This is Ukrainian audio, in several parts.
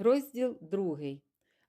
Розділ другий.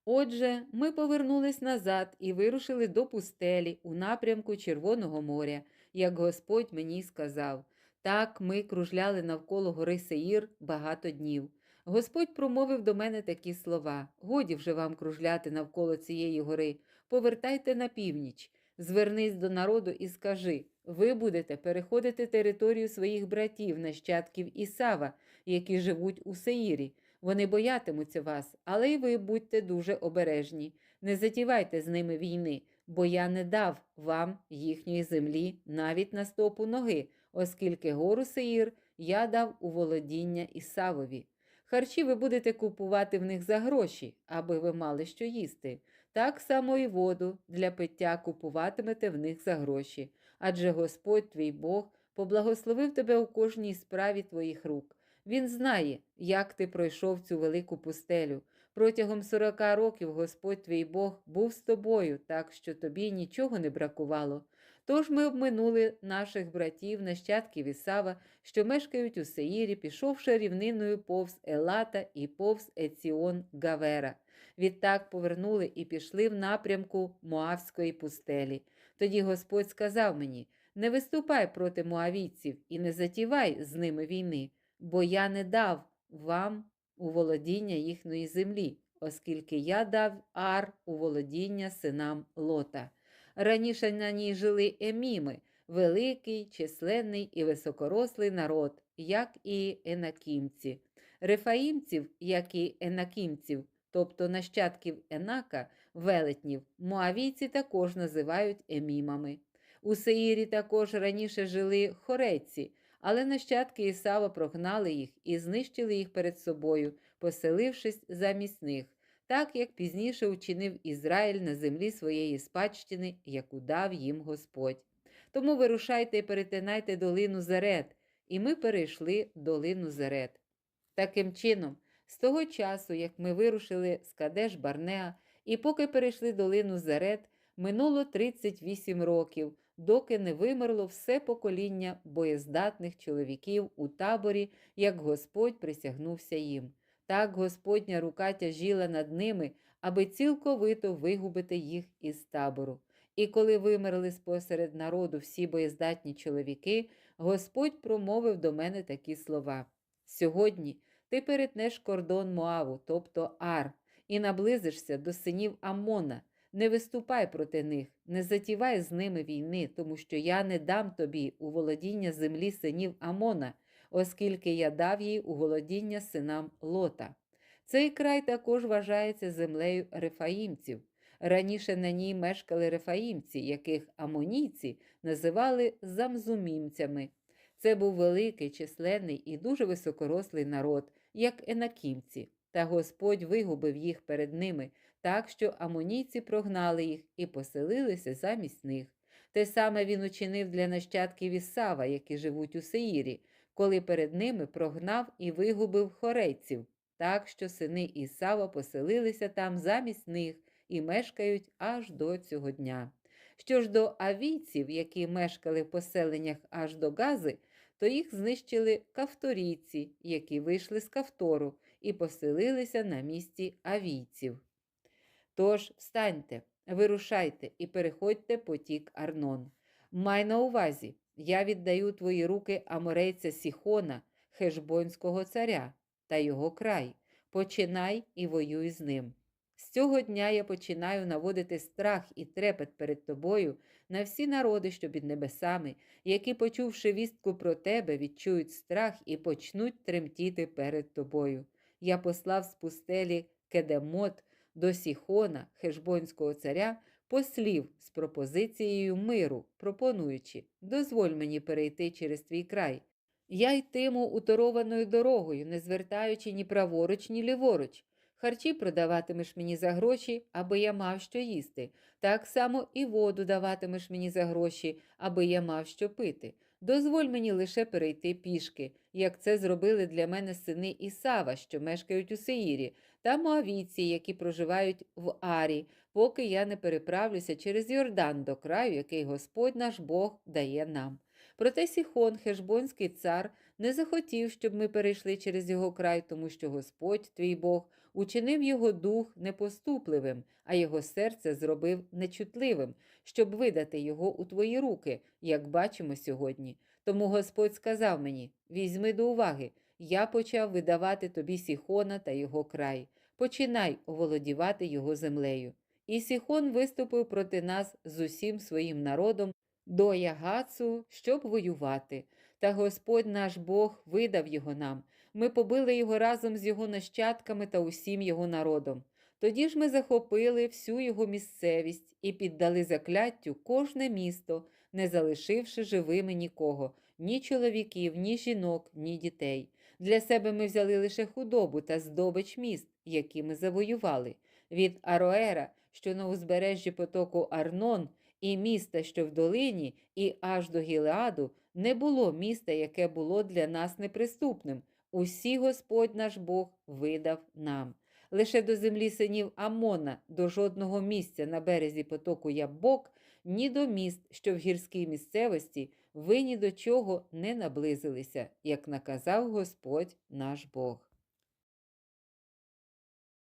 Отже, ми повернулись назад і вирушили до пустелі у напрямку Червоного моря, як Господь мені сказав. Так ми кружляли навколо гори Сеїр багато днів. Господь промовив до мене такі слова: годі вже вам кружляти навколо цієї гори, повертайте на північ, звернись до народу і скажи: ви будете переходити територію своїх братів, нащадків Ісава, які живуть у Сеїрі. Вони боятимуться вас, але й ви будьте дуже обережні. Не затівайте з ними війни, бо я не дав вам їхньої землі навіть на стопу ноги, оскільки гору Сеїр я дав у володіння Ісавові. Харчі ви будете купувати в них за гроші, аби ви мали що їсти. Так само і воду для пиття купуватимете в них за гроші. Адже Господь твій Бог поблагословив тебе у кожній справі твоїх рук. Він знає, як ти пройшов цю велику пустелю. Протягом сорока років Господь твій Бог був з тобою, так що тобі нічого не бракувало. Тож ми обминули наших братів, нащадків Ісава, що мешкають у Сеїрі, пішовши рівниною повз Елата і повз Еціон Гавера. Відтак повернули і пішли в напрямку Моавської пустелі. Тоді Господь сказав мені: не виступай проти моавійців і не затівай з ними війни бо я не дав вам у володіння їхньої землі, оскільки я дав ар у володіння синам Лота. Раніше на ній жили еміми, великий, численний і високорослий народ, як і енакімці. Рефаїмців, як і енакімців, тобто нащадків Енака, велетнів, моавійці також називають емімами. У Сеїрі також раніше жили хореці, але нащадки Ісава прогнали їх і знищили їх перед собою, поселившись замість них, так як пізніше учинив Ізраїль на землі своєї спадщини, яку дав їм Господь. Тому вирушайте і перетинайте долину Зерет, і ми перейшли долину Зерет. Таким чином, з того часу, як ми вирушили з Кадеш Барнеа, і поки перейшли долину Зерет, минуло 38 років доки не вимерло все покоління боєздатних чоловіків у таборі, як Господь присягнувся їм. Так Господня рука тяжіла над ними, аби цілковито вигубити їх із табору. І коли вимерли спосеред народу всі боєздатні чоловіки, Господь промовив до мене такі слова: Сьогодні ти перетнеш кордон Моаву, тобто Ар, і наблизишся до синів Аммона, не виступай проти них, не затівай з ними війни, тому що я не дам тобі у володіння землі синів Амона, оскільки я дав їй у володіння синам Лота. Цей край також вважається землею рефаїмців. Раніше на ній мешкали рефаїмці, яких амонійці називали замзумімцями. Це був великий, численний і дуже високорослий народ, як енакімці, та Господь вигубив їх перед ними, так що амонійці прогнали їх і поселилися замість них. Те саме він учинив для нащадків Ісава, які живуть у Сеїрі, коли перед ними прогнав і вигубив хорейців, так що сини Ісава поселилися там замість них і мешкають аж до цього дня. Що ж до авійців, які мешкали в поселеннях аж до Гази, то їх знищили кавторійці, які вийшли з Кавтору і поселилися на місці авійців. Тож встаньте, вирушайте і переходьте потік Арнон. Май на увазі, я віддаю твої руки аморейця Сіхона, хешбонського царя та його край. Починай і воюй з ним. З цього дня я починаю наводити страх і трепет перед тобою на всі народи, що під небесами, які, почувши вістку про тебе, відчують страх і почнуть тремтіти перед тобою. Я послав з пустелі Кедемот до Сіхона, хешбонського царя, послів з пропозицією миру, пропонуючи дозволь мені перейти через твій край. Я йтиму уторованою дорогою, не звертаючи ні праворуч, ні ліворуч. Харчі продаватимеш мені за гроші, аби я мав що їсти. Так само і воду даватимеш мені за гроші, аби я мав що пити. Дозволь мені лише перейти пішки, як це зробили для мене сини Ісава, що мешкають у Сеїрі, та моавійці, які проживають в Арі, поки я не переправлюся через Йордан до краю, який Господь наш Бог дає нам. Проте Сіхон, хешбонський цар, не захотів, щоб ми перейшли через його край, тому що Господь, твій Бог, учинив його дух непоступливим, а його серце зробив нечутливим, щоб видати його у твої руки, як бачимо сьогодні. Тому Господь сказав мені: візьми до уваги, я почав видавати тобі Сіхона та його край. Починай оволодівати його землею. І Сіхон виступив проти нас з усім своїм народом до Ягацу, щоб воювати. Та Господь наш Бог видав його нам. Ми побили його разом з його нащадками та усім його народом. Тоді ж ми захопили всю його місцевість і піддали закляттю кожне місто, не залишивши живими нікого, ні чоловіків, ні жінок, ні дітей. Для себе ми взяли лише худобу та здобич міст, які ми завоювали. Від Ароера, що на узбережжі потоку Арнон, і міста, що в долині, і аж до Гілеаду, не було міста, яке було для нас неприступним. Усі Господь наш Бог видав нам. Лише до землі синів Амона, до жодного місця на березі потоку Ябок, ні до міст, що в гірській місцевості, ви ні до чого не наблизилися, як наказав Господь наш Бог.